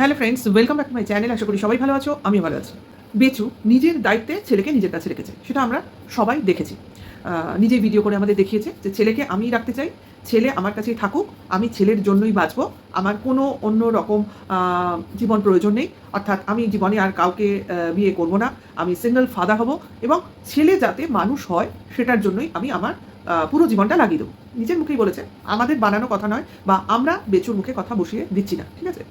Hello friends welcome back to my channel আশা করি সবাই ভালো আছো, আমিও ভালো আছি। বেচু নিজের দায়িত্বে ছেলেকে নিজের কাছে রেখেছে, সেটা আমরা সবাই দেখেছি। নিজে ভিডিও করে আমাদের দেখিয়েছে যে ছেলেকে আমি রাখতে চাই, ছেলে আমার কাছেই থাকুক, আমি ছেলের জন্যই বাঁচবো, আমার কোনো অন্য রকম জীবন প্রয়োজন নেই, অর্থাৎ আমি জীবনে আর কাউকে বিয়ে করব না, আমি সিঙ্গেল ফাদার হব এবং ছেলে যাতে মানুষ হয়, সেটার জন্যই আমি আমার পুরো জীবনটা লাগিয়ে দেবো। নিজের মুখেই বলেছে, আমাদের বানানো কথা নয় বা আমরা বেচুর মুখে কথা বসিয়ে দিচ্ছি না, ঠিক আছে?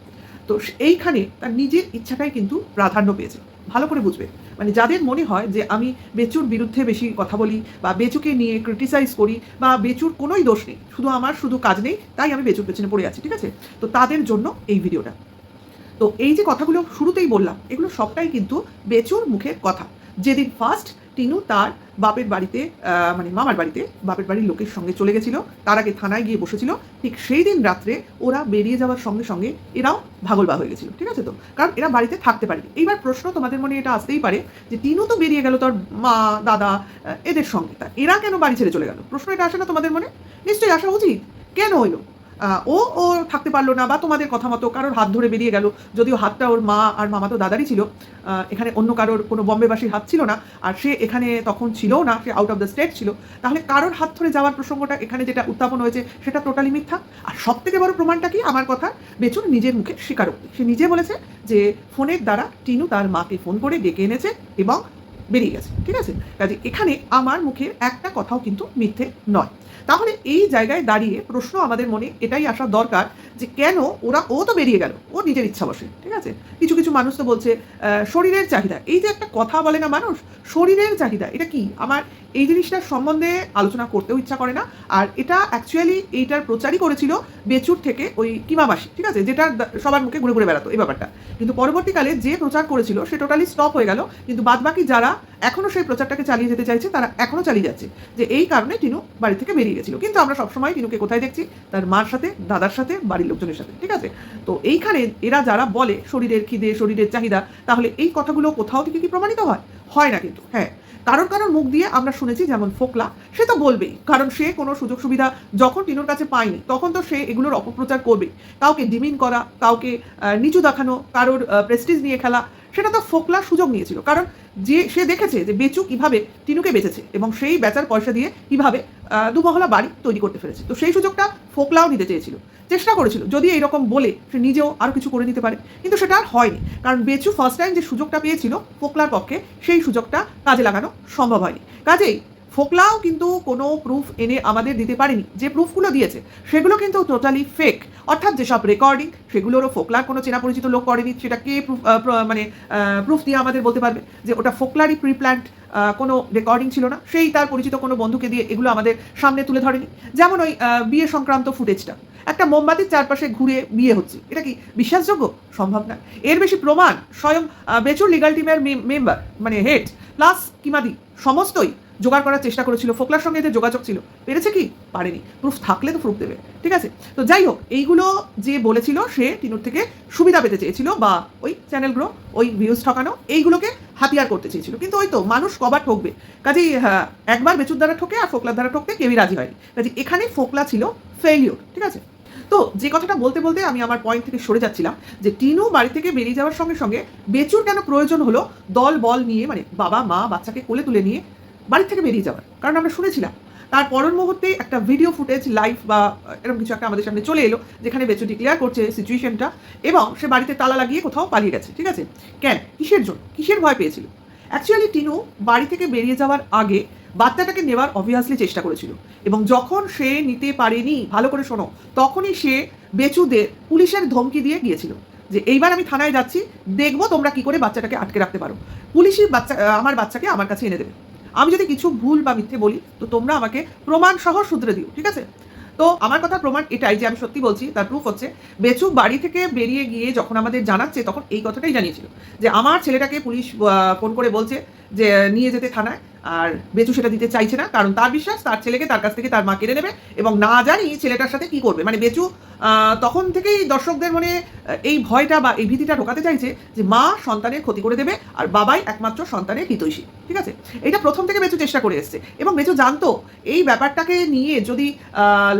তো এইখানে তার নিজের ইচ্ছাটাই কিন্তু প্রাধান্য পেয়েছে। ভালো করে বুঝবে। মানে যাদের মনে হয় যে আমি বেচুর বিরুদ্ধে বেশি কথা বলি বা বেচুকে নিয়ে ক্রিটিসাইজ করি বা বেচুর কোনোই দোষ নেই, শুধু আমার শুধু কাজ নেই, তাই আমি বেচুর পেছনে পড়ে আছি, ঠিক আছে? তো তাদের জন্য এই ভিডিওটা। তো এই যে কথাগুলো শুরুতেই বললাম, এগুলো সবটাই কিন্তু বেচুর মুখের কথা। যেদিন ফার্স্ট টিনু তার বাপের বাড়িতে মানে মামার বাড়িতে বাপের বাড়ির লোকের সঙ্গে চলে গেছিল। তার আগে থানায় গিয়ে বসেছিল। ঠিক সেই দিন রাত্রে ওরা বেরিয়ে যাওয়ার সঙ্গে সঙ্গে এরাও ভাগলবা হয়ে গেছিল, ঠিক আছে তো? কারণ এরা বাড়িতে থাকতে পারেনি। এইবার প্রশ্ন তোমাদের মনে এটা আসতেই পারে যে টিনু তো বেরিয়ে গেল তোর মা, দাদা এদের সঙ্গে। তা এরা কেন বাড়ি ছেড়ে চলে গেল? প্রশ্ন এটা আসে না তোমাদের মনে? নিশ্চয়ই আসা উচিত। কেন হইল? ও ও থাকতে পারল না বা তোমাদের কথা মতো কারোর হাত ধরে বেরিয়ে গেল। যদিও হাতটা ওর মা আর মামা তো দাদারই ছিল এখানে অন্য কারোর কোনো বম্বেবাসীর হাত ছিল না, আর সে এখানে তখন ছিলও না, সে আউট অফ দ্য স্টেট ছিল। তাহলে কারোর হাত ধরে যাওয়ার প্রসঙ্গটা এখানে যেটা উত্থাপন হয়েছে, সেটা টোটালি মিথ্যা। আর সব থেকে বড় প্রমাণটা কি? আমার কথা, বেচুন নিজের মুখে স্বীকারোক্তি। সে নিজে বলেছে যে, ফোনের দ্বারা টিনু তার মাকে ফোন করে ডেকে এনেছে এবং বেরিয়ে গেছে, ঠিক আছে? কাজে এখানে আমার মুখে একটা কথাও কিন্তু মিথ্যে নয়। তাহলে এই জায়গায় দাঁড়িয়ে প্রশ্ন আমাদের মনে এটাই আসা দরকার যে কেন ওরা, ও তো বেরিয়ে গেল, ও নিজের ইচ্ছা বসে, ঠিক আছে? কিছু কিছু মানুষ তো বলছে শরীরের চাহিদা, এই যে একটা কথা বলে না মানুষ, শরীরের চাহিদা, এটা কি? আমার এই জিনিসটার সম্বন্ধে আলোচনা করতেও ইচ্ছা করে না, আর এটা অ্যাকচুয়ালি এইটার প্রচারই করেছিল বেচুর থেকে ওই কিমাবাসী, ঠিক আছে? যেটা সবার মুখে ঘুরে ঘুরে বেড়াতো, এই ব্যাপারটা। কিন্তু পরবর্তীকালে যে প্রচার করেছিল, সে টোটালি স্টপ হয়ে গেল, কিন্তু বাদবাকি যারা এখনও সেই প্রচারটাকে চালিয়ে যেতে চাইছে, তারা এখনও চালিয়ে যাচ্ছে। যে এই কারণে টিনু বাড়ি থেকে বেরিয়ে গেছিল। কিন্তু আমরা সবসময় টিনুকে কোথায় দেখছি? তার মার সাথে, দাদার সাথে, বাড়ির লোকজনের সাথে, ঠিক আছে? তো এইখানে এরা যারা বলে শরীরের খিদে, শরীরের চাহিদা, তাহলে এই কথাগুলো কোথাও থেকে কি প্রমাণিত হয়? হয় না কিন্তু হ্যাঁ। কারোর কারোর মুখ দিয়ে আমরা শুনেছি যেমন ফোকলা, সে তো বলবেই, কারণ সে কোনো সুযোগ সুবিধা যখন টিনুর কাছে পায়নি, তখন তো সে এগুলোর অপপ্রচার করবে কাউকে ডিমিন করা, কাউকে নিচু দেখানো, কারোর প্রেস্টিজ নিয়ে খেলা সেটা তো ফোকলার সুযোগ নিয়েছিল। কারণ যে সে দেখেছে যে বেচু কীভাবে টিনুকে বেঁচেছে এবং সেই বেচার পয়সা দিয়ে কীভাবে দুমহলা বাড়ি তৈরি করতে ফেলেছে। তো সেই সুযোগটা ফোকলাও নিতে চেয়েছিল। চেষ্টা করেছিল। যদি এইরকম বলে, সে নিজেও আরও কিছু করে নিতে পারে। কিন্তু সেটা আর হয়নি। কারণ বেচু ফার্স্ট টাইম যে সুযোগটা পেয়েছিল ফোকলার পক্ষে, সেই সুযোগটা কাজে লাগানো সম্ভব হয়নি। কাজেই ফোকলাও কিন্তু কোনো প্রুফ এনে আমাদের দিতে পারেনি। যে প্রুফগুলো দিয়েছে, সেগুলো কিন্তু টোটালি ফেক অর্থাৎ যেসব রেকর্ডিং সেগুলোরও ফোকলার কোনো চেনা পরিচিত লোক করেনি। সেটা কে প্রুফ মানে প্রুফ দিয়ে আমাদের বলতে পারবে? যে ওটা ফোকলারই প্রি প্ল্যান্ট কোনো রেকর্ডিং ছিল না। সেই তার পরিচিত কোনো বন্ধুকে দিয়ে এগুলো আমাদের সামনে তুলে ধরেনি। যেমন ওই বিয়ে সংক্রান্ত ফুটেজটা। একটা মোমবাতির চারপাশে ঘুরে বিয়ে হচ্ছে। এটা কি বিশ্বাসযোগ্য? সম্ভব না। এর বেশি প্রমাণ স্বয়ং বেচুর লিগাল টিমের মেম্বার মানে হেড প্লাস কিমাদি, সমস্তই জোগাড় করার চেষ্টা করেছিল ফোকলার সঙ্গে এদের যোগাযোগ ছিল পেরেছে কি? পারেনি। প্রুফ থাকলে তো প্রুফ দেবে ঠিক আছে? তো যাই হোক এইগুলো যে বলেছিল সে টিনুর থেকে সুবিধা পেতে চেয়েছিল বা ওই চ্যানেলগুলো ওই ভিউজ ঠকানো এইগুলোকে হাতিয়ার করতে চেয়েছিল। কিন্তু ওই তো মানুষ কবার ঠকবে। কাজেই হ্যাঁ, একবার বেচুর দ্বারা ঠকে আর ফোকলার দ্বারা ঠকতে কেউই রাজি হয়নি। কাজে এখানে ফোকলা ছিল ফেলিওর ঠিক আছে? তো যে কথাটা বলতে বলতে আমি আমার পয়েন্ট থেকে সরে যাচ্ছিলাম যে টিনু বাড়ি থেকে বেরিয়ে যাওয়ার সঙ্গে সঙ্গে বেচুর কেন প্রয়োজন হলো দল বল নিয়ে মানে বাবা মা বাচ্চাকে কোলে তুলে নিয়ে বাড়ি থেকে বেরিয়ে যাওয়ার, কারণ আমরা শুনেছিলাম। তার পরের মুহূর্তে একটা ভিডিও ফুটেজ লাইভ বা এরকম কিছু একটা আমাদের সামনে চলে এলো, যেখানে বেচু ডিক্লেয়ার করছে সিচুয়েশনটা এবং সে বাড়িতে তালা লাগিয়ে কোথাও পালিয়ে গেছে, ঠিক আছে? কেন? কিসের জন্য? কিসের ভয় পেয়েছিল? অ্যাকচুয়ালি টিনু বাড়ি থেকে বেরিয়ে যাওয়ার আগে বাচ্চাটাকে নেওয়ার অবভিয়াসলি চেষ্টা করেছিল এবং যখন সে নিতে পারেনি, ভালো করে শোনো, তখনই সে বেচুদের পুলিশের ধমকি দিয়ে গিয়েছিল যে, এইবার আমি থানায় যাচ্ছি, দেখব তোমরা কি করে বাচ্চাটাকে আটকে রাখতে পারো। পুলিশই বাচ্চা, আমার বাচ্চাকে আমার কাছে এনে দেবে। আমি যদি কিছু ভুল বা মিথ্যে বলি, তো তোমরা আমাকে প্রমাণ সহ শুধরে দিও, ঠিক আছে? তো আমার কথা প্রমাণ এটাই যে আমি সত্যি বলছি, তার প্রুফ হচ্ছে, বেচু বাড়ি থেকে বেরিয়ে গিয়ে যখন আমাদের জানাচ্ছে, তখন এই কথাটাই জানিয়েছিল যে আমার ছেলেটাকে পুলিশ ফোন করে বলছে যে, নিয়ে যেতে থানায়। আর বেচু সেটা দিতে চাইছে না, কারণ তার বিশ্বাস, তার ছেলেকে তার কাছ থেকে তার মা কেড়ে নেবে এবং না জানি ছেলেটার সাথে কি করবে। মানে বেচু তখন থেকেই দর্শকদের মনে এই ভয়টা বা এই ভীতিটা ঢোকাতে চাইছে যে, মা সন্তানের ক্ষতি করে দেবে আর বাবাই একমাত্র সন্তানের হিতৈষী। ঠিক আছে? এটা প্রথম থেকে বেচু চেষ্টা করে এসছে। এবং বেচু জানতো, এই ব্যাপারটাকে নিয়ে যদি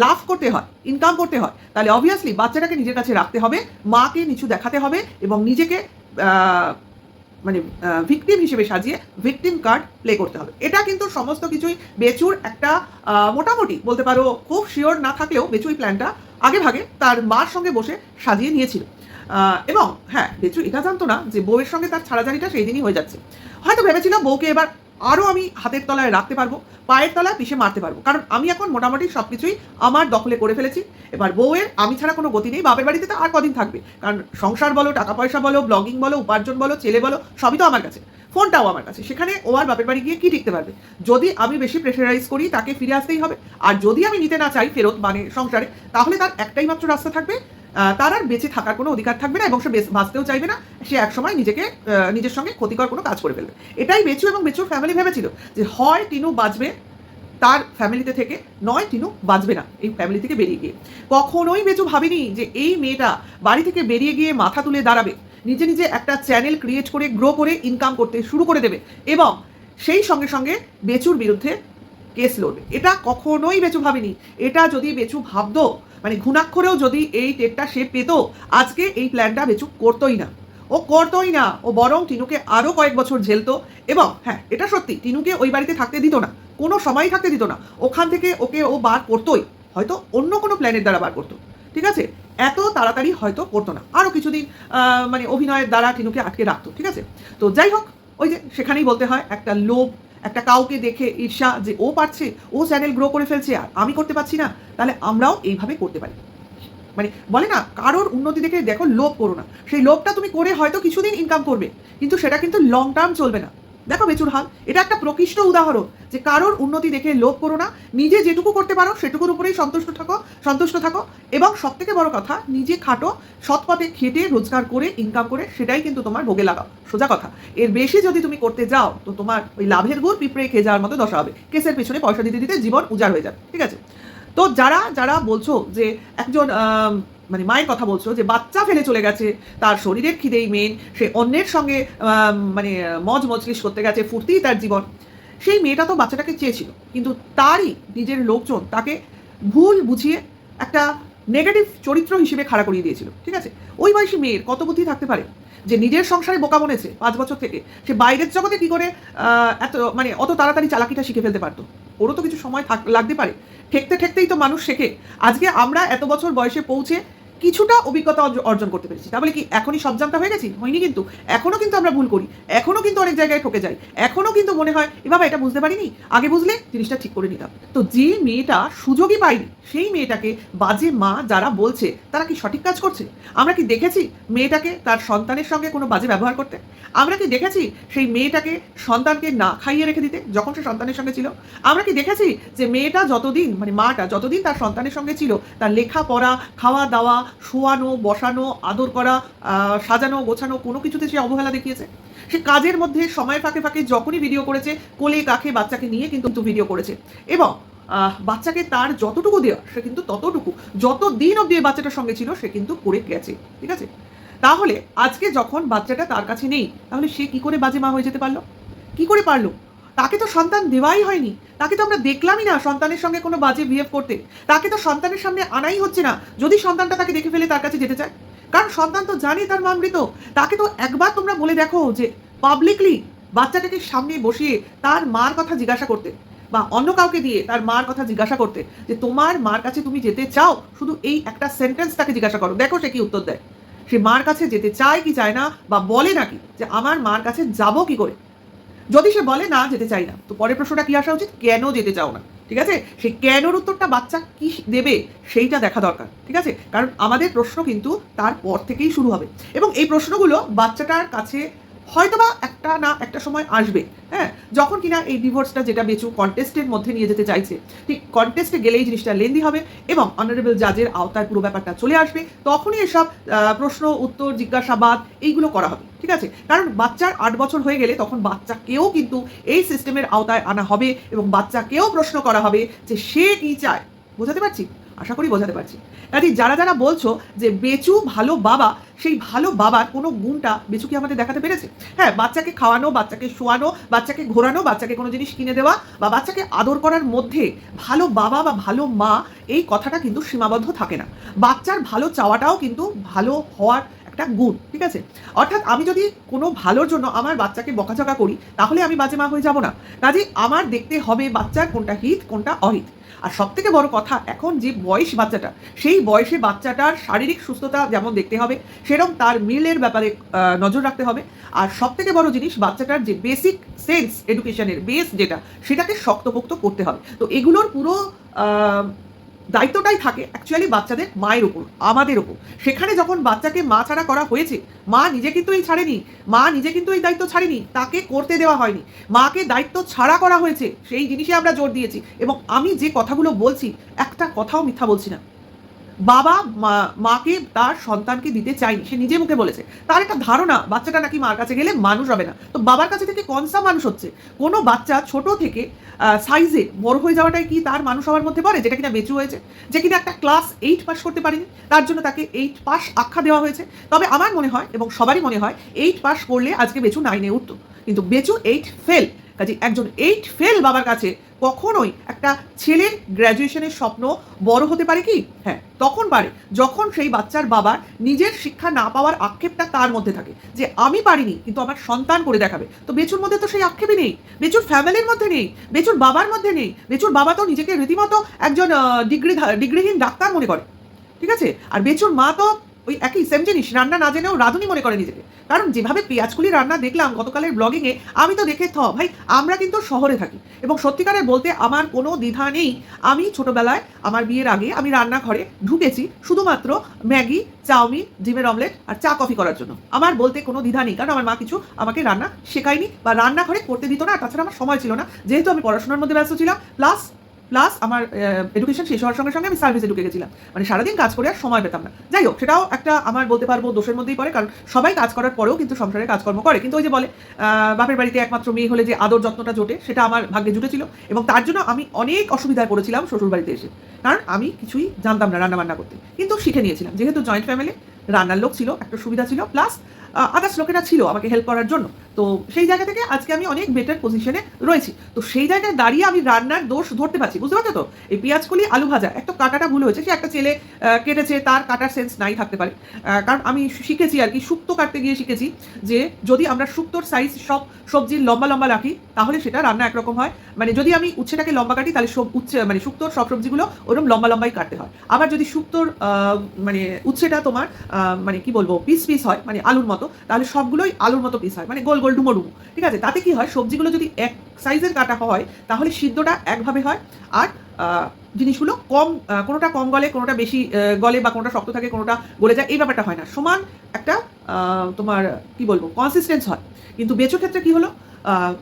লাভ করতে হয় ইনকাম করতে হয়, তাহলে অবভিয়াসলি বাচ্চাটাকে নিজের কাছে রাখতে হবে, মাকে নিচু দেখাতে হবে এবং নিজেকে মানে ভিকটিম হিসেবে সাজিয়ে ভিকটিম কার্ড প্লে করতে হবে। এটা কিন্তু সমস্ত কিছুই বেচুর একটা মোটামুটি বলতে পারো, খুব শিওর না থাকলেও বেচু এই প্ল্যানটা আগে ভাগে তার মার সঙ্গে বসে সাজিয়ে নিয়েছিল। এবং হ্যাঁ বেচু এটা জানতো না যে বউয়ের সঙ্গে তার ছাড়াছাড়িটা সেই দিনই হয়ে যাচ্ছে। হয়তো ভেবেছিল বউকে এবার আরও আমি হাতের তলায় রাখতে পারব, পায়ের তলায় পিষে মারতে পারব। কারণ আমি এখন মোটামুটি সব কিছুই আমার দখলে করে ফেলেছি। এবার বউয়ের, আমি ছাড়া কোনো গতি নেই, বাপের বাড়িতে তো আর কদিন থাকবে। কারণ সংসার বলো, টাকা পয়সা বলো ব্লগিং বলো, উপার্জন বলো, ছেলে বলো, সবই তো আমার কাছে। ফোনটাও আমার কাছে। সেখানে ও আর বাপের বাড়ি গিয়ে কী টিকতে পারবে? যদি আমি বেশি প্রেশারাইজ করি, তাকে ফিরে আসতেই হবে। আর যদি আমি নিতে না চাই ফেরত মানে সংসারে, তাহলে তার একটাই মাত্র রাস্তা থাকবে তার আর বেঁচে থাকার কোনো অধিকার থাকবে না এবং সে বেঁচ- বাঁচতেও চাইবে না। সে একসময় নিজেকে নিজের সঙ্গে ক্ষতিকর কোনো কাজ করে ফেলবে। এটাই বেচু এবং বেচুর ফ্যামিলি ভেবেছিল যে হয় টিনু বাঁচবে তার ফ্যামিলিতে থেকে, নয় টিনু বাঁচবে না এই ফ্যামিলি থেকে বেরিয়ে গিয়ে। কখনোই বেচু ভাবিনি যে এই মেয়েটা বাড়ি থেকে বেরিয়ে গিয়ে মাথা তুলে দাঁড়াবে, নিজে নিজে একটা চ্যানেল ক্রিয়েট করে গ্রো করে ইনকাম করতে শুরু করে দেবে এবং সেই সঙ্গে সঙ্গে বেচুর বিরুদ্ধে কেস লড়বে। এটা কখনোই বেচু ভাবেনি। এটা যদি বেচু ভাবতো মানে ঘুণাক্ষরেও যদি এই টেপটা সে পেতো, আজকে এই প্ল্যানটা বেচু করতোই না। ও করতোই না, ও বরং টিনুকে আরও কয়েক বছর ঝেলতো এবং হ্যাঁ এটা সত্যি, টিনুকে ওই বাড়িতে থাকতে দিত না, কোনো সময়ই থাকতে দিত না, ওখান থেকে ওকে ও বার করতোই, হয়তো অন্য কোনো প্ল্যানের দ্বারা বার করতো, ঠিক আছে? এত তাড়াতাড়ি হয়তো করতো না আরও কিছুদিন মানে অভিনয়ের দ্বারা টিনুকে আটকে রাখতো, ঠিক আছে? তো যাই হোক, ওই যে সেখানেই বলতে হয়, একটা লোভ একটা কাউকে দেখে ঈর্ষা যে ও পারছে, ও চ্যানেল গ্রো করে ফেলছে আর আমি করতে পারছি না, তাহলে আমরাও এইভাবে করতে পারি। মানে বলে না, কারোর উন্নতি দেখে দেখো লোভ করো না। সেই লোভটা তুমি করে হয়তো কিছুদিন ইনকাম করবে, কিন্তু সেটা কিন্তু লং টার্ম চলবে না। দেখো বেচুর হাল এটা একটা প্রকৃষ্ট উদাহরণ যে কারোর উন্নতি দেখে লোভ করো না, নিজে যেটুকু করতে পারো সেটুকুর উপরেই সন্তুষ্ট থাকো সন্তুষ্ট থাকো এবং সব থেকে বড় কথা, নিজে খাটো সৎ পথে খেটে, রোজগার করে ইনকাম করে, সেটাই কিন্তু তোমার ভোগে লাগাও। সোজা কথা, এর বেশি যদি তুমি করতে যাও, তো তোমার ওই লাভের গুড় পিঁপড়ে খেয়ে যাওয়ার মতো দশা হবে। কেসের পিছনে পয়সা দিতে দিতে জীবন উজাড় হয়ে যাবে, ঠিক আছে? তো যারা যারা বলছো যে একজন মানে মায়ের কথা বলছো যে বাচ্চা ফেলে চলে গেছে, তার শরীরের খিদেই মেন সে অন্যের সঙ্গে মানে মজ মজলিস করতে গেছে, ফুর্তিই তার জীবন। সেই মেয়েটা তো বাচ্চাটাকে চেয়েছিল, কিন্তু তারই নিজের লোকজন তাকে ভুল বুঝিয়ে একটা নেগেটিভ চরিত্র হিসেবে খাড়া করিয়ে দিয়েছিল, ঠিক আছে? ওই বয়সী মেয়ের কত বুদ্ধি থাকতে পারে যে নিজের সংসারে বোকা বনেছে পাঁচ বছর থেকে? সে বাইরের জগতে কি করে এত মানে অত তাড়াতাড়ি চালাকিটা শিখে ফেলতে পারতো? ওরও তো কিছু সময় থাক, লাগতে পারে। ঠেকতে ঠেকতেই তো মানুষ শেখে। আজকে আমরা এত বছর বয়সে পৌঁছে কিছুটা অভিজ্ঞতা অর্জ- অর্জন করতে পেরেছি। তাহলে কি, এখনই সব জানতা হয়ে গেছি? হয়নি কিন্তু? এখনও কিন্তু আমরা ভুল করি। এখনও কিন্তু অনেক জায়গায় ঠকে যাই। এখনও কিন্তু মনে হয়, এ বাবা, এটা বুঝতে পারিনি। আগে বুঝলে জিনিসটা ঠিক করে নিতাম। তো যে মেয়েটা সুযোগই পায়নি, সেই মেয়েটাকে বাজে মা যারা বলছে, তারা কি সঠিক কাজ করছে? আমরা কি দেখেছি মেয়েটাকে তার সন্তানের সঙ্গে কোনো বাজে ব্যবহার করতে? আমরা কি দেখেছি সেই মেয়েটাকে সন্তানকে না খাইয়ে রেখে দিতে, যখন সে সন্তানের সঙ্গে ছিল? আমরা কি দেখেছি যে মেয়েটা যতদিন মানে মাটা যতদিন তার সন্তানের সঙ্গে ছিল, তার লেখাপড়া খাওয়া দাওয়া শোয়ানো, বসানো, আদর করা সাজানো, গোছানো কোনো কিছুতে সে অবহেলা দেখিয়েছে? সে কাজের মধ্যে সময় ফাঁকে ফাঁকে যখনই ভিডিও করেছে, কোলে কাকে বাচ্চাকে নিয়ে কিন্তু ভিডিও করেছে। এবং বাচ্চাকে তার যতটুকু দেওয়া সে কিন্তু ততটুকু, যত দিন অব্দি বাচ্চাটার সঙ্গে ছিল, সে কিন্তু করে গেছে। ঠিক আছে? তাহলে আজকে যখন বাচ্চাটা তার কাছে নেই, তাহলে সে কি করে বাজে মা হয়ে যেতে পারল? কি করে পারল? তাকে তো সন্তান দেওয়াই হয়নি। তাকে তো আমরা দেখলামই না সন্তানের সঙ্গে কোনো বাজে বিহেভ করতে। তাকে তো সন্তানের সামনে আনাই হচ্ছে না, যদি সন্তানটা তাকে দেখে ফেলে তার কাছে যেতে চায়। কারণ সন্তান তো জানে তার মা মৃত। তাকে তো একবার তোমরা বলে দেখো যে পাবলিকলি বাচ্চাটাকে সামনে বসিয়ে তার মার কথা জিজ্ঞাসা করতে বা অন্য কাউকে দিয়ে তার মার কথা জিজ্ঞাসা করতে যে তোমার মার কাছে তুমি যেতে চাও, শুধু এই একটা সেন্টেন্স তাকে জিজ্ঞাসা করো। দেখো সে কি উত্তর দেয়। সে মার কাছে যেতে চায় কি চায় না বা বলে নাকি যে আমার মার কাছে যাব কি করে? যদি সে বলে, না, যেতে চাই না। তো পরের প্রশ্নটা কি আসা উচিত? কেন যেতে চাও না? ঠিক আছে? সেই কেনর উত্তরটা বাচ্চা কি দেবে, সেইটা দেখা দরকার, ঠিক আছে? কারণ আমাদের প্রশ্ন কিন্তু তারপর থেকেই শুরু হবে। এবং এই প্রশ্নগুলো বাচ্চাটার কাছে হয়তোবা একটা না একটা সময় আসবে হ্যাঁ? যখন কিনা এই ডিভোর্সটা যেটা বেচু কন্টেস্টের মধ্যে নিয়ে যেতে চাইছে, ঠিক কন্টেস্টে গেলেই জিনিসটা লেন্দি হবে এবং অনারেবল জাজের আওতায় পুরো ব্যাপারটা চলে আসবে, তখনই এসব প্রশ্ন, উত্তর, জিজ্ঞাসাবাদ এইগুলো করা হবে, ঠিক আছে? কারণ বাচ্চার আট বছর হয়ে গেলে তখন বাচ্চাকেও কিন্তু এই সিস্টেমের আওতায় আনা হবে এবং বাচ্চাকেও প্রশ্ন করা হবে যে সে কি চায়, বোঝাতে পারছি? আশা করি বোঝাতে পারছি। কাজে যারা যারা বলছো যে বেচু ভালো বাবা, সেই ভালো বাবার কোনো গুণটা বেচু কি আমাদের দেখাতে পেরেছে? হ্যাঁ বাচ্চাকে খাওয়ানো, বাচ্চাকে শোয়ানো, বাচ্চাকে ঘোরানো, বাচ্চাকে কোনো জিনিস কিনে দেওয়া বা বাচ্চাকে আদর করার মধ্যে ভালো বাবা বা ভালো মা, এই কথাটা কিন্তু সীমাবদ্ধ থাকে না। বাচ্চার ভালো চাওয়াটাও কিন্তু ভালো হওয়ার একটা গুণ, ঠিক আছে? অর্থাৎ আমি যদি কোনো ভালোর জন্য আমার বাচ্চাকে বকাঝকা করি, তাহলে আমি বাজে মা হয়ে যাব না। কাজে আমার দেখতে হবে বাচ্চার কোনটা হিত কোনটা অহিত আর সব থেকে বড় কথা, এখন যে বয়স বাচ্চাটা, সেই বয়সে বাচ্চাটার শারীরিক সুস্থতা যেমন দেখতে হবে সেরকম তার মিলের ব্যাপারে নজর রাখতে হবে। আর সব থেকে বড় জিনিস, বাচ্চাটার যে বেসিক সেন্স এডুকেশনের বেস যেটা, সেটাকে শক্তপোক্ত করতে হবে। তো এগুলোর পুরো দায়িত্বটাই থাকে অ্যাকচুয়ালি বাচ্চাদের মায়ের ওপর, আমাদের ওপর। সেখানে যখন বাচ্চাকে মা ছাড়া করা হয়েছে, মা নিজে কিন্তু এই ছাড়েনি, মা নিজে কিন্তু এই দায়িত্ব ছাড়েনি, তাকে করতে দেওয়া হয়নি। মাকে দায়িত্ব ছাড়া করা হয়েছে, সেই জিনিসে আমরা জোর দিয়েছি। এবং আমি যে কথাগুলো বলছি, একটা কথাও মিথ্যা বলছি না। বাবা মাকে তার সন্তানকে দিতে চায়নি, সে নিজে মুখে বলেছে। তার একটা ধারণা, বাচ্চাটা নাকি মার কাছে গেলে মানুষ হবে না। তো বাবার কাছে থেকে কনসা মানুষ হচ্ছে? কোনো বাচ্চা ছোট থেকে সাইজে বড় হয়ে যাওয়াটাই কি তার মানুষ হওয়ার মধ্যে পড়ে, যেটা কিনা বেঁচু হয়েছে? যে কিনা একটা ক্লাস এইট পাস করতে পারেনি, তার জন্য তাকে এইট পাস আখ্যা দেওয়া হয়েছে। তবে আমার মনে হয় এবং সবারই মনে হয় এইট পাস করলে আজকে বেচু নাইনে উঠতো। কিন্তু বেচু এইট ফেল কাজে একজন এইট ফেল বাবার কাছে কখনোই একটা ছেলের গ্র্যাজুয়েশনের স্বপ্ন বড় হতে পারে কি? হ্যাঁ তখন পারে যখন সেই বাচ্চার বাবার নিজের শিক্ষা না পাওয়ার আক্ষেপটা তার মধ্যে থাকে, যে আমি পারিনি, কিন্তু আমার সন্তান করে দেখাবে। তো বেচুর মধ্যে তো সেই আক্ষেপই নেই, বেচুর ফ্যামিলির মধ্যে নেই, বেচুর বাবার মধ্যে নেই, বেচুর বাবা তো নিজেকে রীতিমতো একজন ডিগ্রি ডিগ্রিহীন ডাক্তার মনে করে, ঠিক আছে? আর বেচুর মা তো ওই একই সেম জিনিস, রান্না না জেনেও রাঁধুনি মনে করে নিজেকে। কারণ যেভাবে পেঁয়াজকুলি রান্না দেখলাম গতকালের ব্লগিংয়ে আমি তো দেখে, থ, ভাই, আমরা কিন্তু শহরে থাকি। এবং সত্যিকারের বলতে আমার কোনো দ্বিধা নেই, আমি ছোটবেলায়, আমার বিয়ের আগে আমি রান্নাঘরে ঢুকেছি শুধুমাত্র ম্যাগি, চাউমিন, ডিমের অমলেট আর চা কফি করার জন্য। আমার বলতে কোনো দ্বিধা নেই, কারণ আমার মা কিছু আমাকে রান্না শেখায়নি বা রান্নাঘরে করতে দিত না, তাছাড়া আমার সময় ছিল না। যেহেতু আমি পড়াশোনার মধ্যে ব্যস্ত ছিলাম প্লাস প্লাস আমার এডুকেশন শেষ হওয়ার সঙ্গে সঙ্গে আমি সার্ভিসে ঢুকে গেছিলাম। মানে সারাদিন কাজ করে আর সময় পেতাম না। যাই হোক, সেটাও একটা আমার বলতে পারব দোষের মধ্যেই পড়ে, কারণ সবাই কাজ করার পরেও কিন্তু সংসারে কাজকর্ম করে। কিন্তু ওই যে বলে বাপের বাড়িতে একমাত্র মেয়ে হলে যে আদর যত্নটা জোটে, সেটা আমার ভাগ্যে জুটেছিল। এবং তার জন্য আমি অনেক অসুবিধায় পড়েছিলাম শ্বশুর বাড়িতে এসে। কারণ আমি কিছুই জানতাম না রান্না বান্না করতে। কিন্তু শিখে নিয়েছিলাম। যেহেতু জয়েন্ট ফ্যামিলি রান্নার লোক ছিল, একটা সুবিধা ছিল। প্লাস আদার্স লোকেরা ছিল আমাকে হেল্প করার জন্য। তো সেই জায়গা থেকে আজকে আমি অনেক বেটার পজিশনে রয়েছি। তো সেই জায়গায় দাঁড়িয়ে আমি রান্নার দোষ ধরতে পারছি, বুঝতে পারছ তো? এই পেঁয়াজকলি আলু ভাজা, একটা কাটাটা ভুল হয়েছে, সে একটা ছেলে কেটেছে, তার কাটার সেন্স নাই থাকতে পারে। কারণ আমি শিখেছি আর কি শুক্তো কাটতে গিয়ে শিখেছি যে যদি আমরা শুক্তোর সাইজ সব সবজির লম্বা লম্বা রাখি তাহলে সেটা রান্না একরকম হয়। মানে যদি আমি উচ্ছেটাকে লম্বা কাটি, তাহলে সব উচ্ছে মানে শুক্তোর সব সবজিগুলো ওরকম লম্বা লম্বাই কাটতে হয়। আবার যদি শুক্তোর মানে উচ্ছেটা তোমার মানে কি বলব পিস পিস হয় মানে আলুর মতো, তাহলে সবগুলোই আলুর মতো পিস হয় মানে গোল গোল ডুমো ডুমো। ঠিক আছে? তাতে কি হয়, সবজিগুলো যদি এক সাইজের কাটা হয়, তাহলে সিদ্ধটা একভাবে হয়। আর জিনিসগুলো কম কোনোটা কম গলে, কোনোটা বেশি গলে বা কোনোটা শক্ত থাকে, কোনোটা গলে যায়, এই ব্যাপারটা হয় না। সমান একটা তোমার, কি বলব কনসিস্টেন্স হয়। কিন্তু বেচোর ক্ষেত্রে কি হলো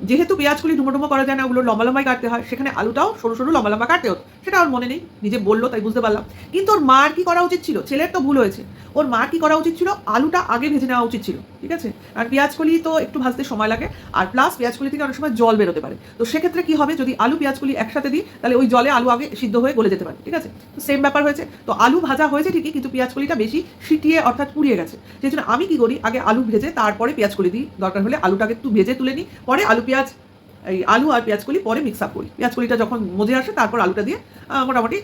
যেহেতু পেঁয়াজগুলি ডুমো করা যায় না, ওগুলো লম্বা লম্বাই কাটতে হয়, সেখানে আলুটাও সরু সরু লম্বা লম্বা কাটতে হতো। সেটা ওর মনে নেই, নিজে বলল তাই বুঝতে পারলাম। কিন্তু ওর মার কি করা উচিত ছিল? ছেলের তো ভুল হয়েছে। ওর মার কি করা উচিত ছিল? আলুটা আগে ভেজে নেওয়া উচিত ছিল, ঠিক আছে? আর পেঁয়াজকলি তো একটু ভাজতে সময় লাগে, আর প্লাস পেঁয়াজকলি থেকে অনেক সময় জল বেরোতে পারে। তো সেক্ষেত্রে কি হবে? যদি আলু পেঁয়াজকলি একসাথে দিই, তাহলে ওই জলে আলু আগে সিদ্ধ হয়ে গলে যেতে পারে, ঠিক আছে? তো সেম ব্যাপার হয়েছে। তো আলু ভাজা হয়েছে ঠিকই, কিন্তু পেঁয়াজকলিটা বেশি সিটিয়ে অর্থাৎ পুড়িয়ে গেছে। সেই জন্য আমি কি করি? আগে আলু ভেজে তারপরে পেঁয়াজকলি দিই। দরকার হলে আলুটাকে একটু ভেজে তুলে নিই পরে আলু, পেঁয়াজ, এই আলু আর পেঁয়াজকলি পরে মিক্স আপ করি। পেঁয়াজকলিটা যখন মজে আসে, তারপর আলুটা দিয়ে মোটামুটি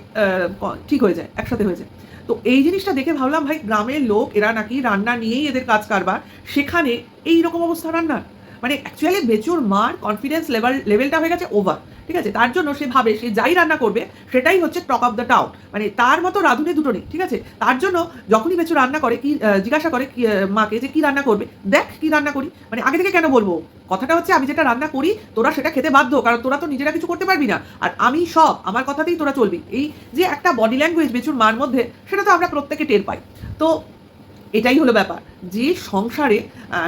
ঠিক হয়ে যায়, একসাথে হয়ে যায়। তো এই জিনিসটা দেখে ভাবলাম, ভাই, গ্রামের লোক, এরা নাকি রান্না নিয়েই এদের কাজ কারবার, সেখানে এই রকম অবস্থা রান্নার? মানে অ্যাকচুয়ালি বেচুর মার কনফিডেন্স লেভেল লেভেলটা হয়ে গেছে ওভার ঠিক আছে? তার জন্য সে ভাবে, সে যাই রান্না করবে, সেটাই হচ্ছে টক অফ দ্য টাউন মানে তার মতো রাঁধুনি দুটো নেই, ঠিক আছে? তার জন্য যখনই বেচু রান্না করে, কি জিজ্ঞাসা করে মাকে যে কি রান্না করবে, দেখ কি রান্না করি। মানে আগে থেকে কেন বলব? কথাটা হচ্ছে আমি যেটা রান্না করি, তোরা সেটা খেতে বাধ্য, কারণ তোরা তো নিজেরা কিছু করতে পারবি না। আর আমি সব, আমার কথাতেই তোরা চলবি। এই যে একটা বডি ল্যাঙ্গুয়েজ বেচুর মার মধ্যে, সেটা তো আমরা প্রত্যেকে টের পাই। তো এটাই হলো ব্যাপার। যে সংসারে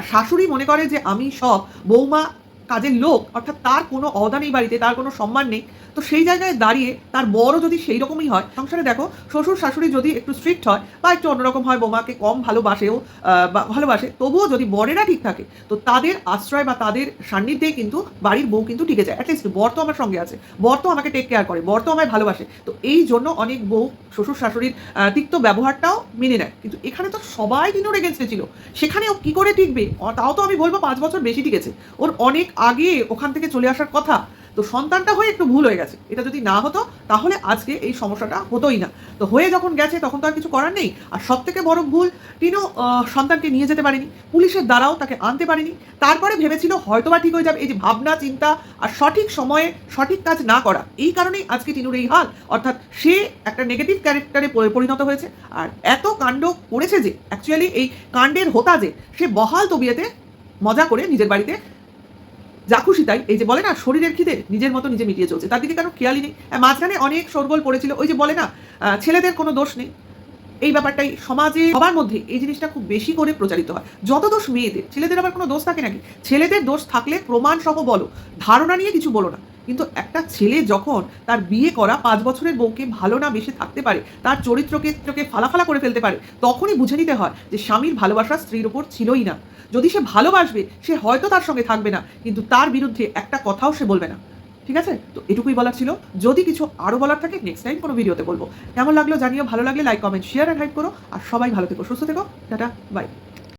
শাশুড়ি মনে করে যে আমি সব, বৌমা কাজের লোক, অর্থাৎ তার কোনো অদা নেই বাড়িতে, তার কোনো সম্মান নেই, তো সেই জায়গায় দাঁড়িয়ে তার বড় যদি সেই রকমই হয়, সংসারে দেখো, শ্বশুর শাশুড়ি যদি একটু স্ট্রিক্ট হয় বা একটু অন্যরকম হয়, বৌমাকে কম ভালোবাসেও বা ভালোবাসে, তবুও যদি বরেরা ঠিক থাকে, তো তাদের আশ্রয় বা তাদের সান্নিধ্যে কিন্তু বাড়ির বউ কিন্তু টিকে যায়। অ্যাটলিস্ট বর তো আমার সঙ্গে আছে, বর তো আমাকে টেক কেয়ার করে, বর তো আমায় ভালোবাসে, তো এই জন্য অনেক বউ শ্বশুর শাশুড়ির তিক্ত ব্যবহারটাও মেনে নেয়। কিন্তু এখানে তো সবাই দিনের এগেনস্টে ছিল। সেখানে ও কি করে টিকবে? তাও তো আমি বলব পাঁচ বছর বেশি টিকেছে। ওর অনেক আগে ওখান থেকে চলে আসার কথা, তো সন্তানটা হয়ে একটু ভুল হয়ে গেছে। এটা যদি না হতো, তাহলে আজকে এই সমস্যাটা হতোই না। তো হয়ে যখন গেছে, তখন তো আর কিছু করার নেই। আর সব থেকে বড় ভুল টিনও সন্তানকে নিয়ে যেতে পারেনি। পুলিশের দ্বারাও তাকে আনতে পারেনি। তারপরে ভেবেছিল হয়তোবা ঠিক হয়ে যাবে। এই যে ভাবনা, চিন্তা আর সঠিক সময়ে সঠিক কাজ না করা, এই কারণেই আজকে টিনুর এই হাল। অর্থাৎ সে একটা নেগেটিভ ক্যারেক্টারে পরিণত হয়েছে। আর এত কাণ্ড করেছে যে অ্যাকচুয়ালি এই কাণ্ডের হোতা যে, সে বহাল তবিয়েতে মজা করে নিজের বাড়িতে যা খুশি তাই। এই যে বলে না, শরীরের খিদে নিজের মতো নিজে মিটিয়ে চলছে। তার দিকে কারও খেয়ালই নেই। মাঝখানে অনেক শোরগোল পড়েছিল। ওই যে বলে না ছেলেদের কোনো দোষ নেই। এই ব্যাপারটাই সমাজে সবার মধ্যে এই জিনিসটা খুব বেশি করে প্রচারিত হয়। যত দোষ মেয়েদের, ছেলেদের আবার কোনো দোষ থাকে নাকি? ছেলেদের দোষ থাকলে প্রমাণ সহ বলো। ধারণা নিয়ে কিছু বলো না। কিন্তু একটা ছেলে যখন তার বিয়ে করা পাঁচ বছরের বউকে ভালো না বেশি থাকতে পারে, তার চরিত্রকে চরিত্রকে ফালাফালা করে ফেলতে পারে, তখনই বুঝে নিতে হয় যে স্বামীর ভালোবাসা স্ত্রীর ওপর ছিলই না। যদি সে ভালোবাসবে, সে হয়তো তার সঙ্গে থাকবে না, কিন্তু তার বিরুদ্ধে একটা কথাও সে বলবে না। ঠিক আছে? তো এটুকুই বলার ছিল। যদি কিছু আরও বলার থাকে নেক্সট টাইম কোনো ভিডিওতে বলব। কেমন লাগল জানিও, ভালো লাগলে like comment share and hype করো। আর সবাই ভালো থেকো, সুস্থ থেকো। Tata bye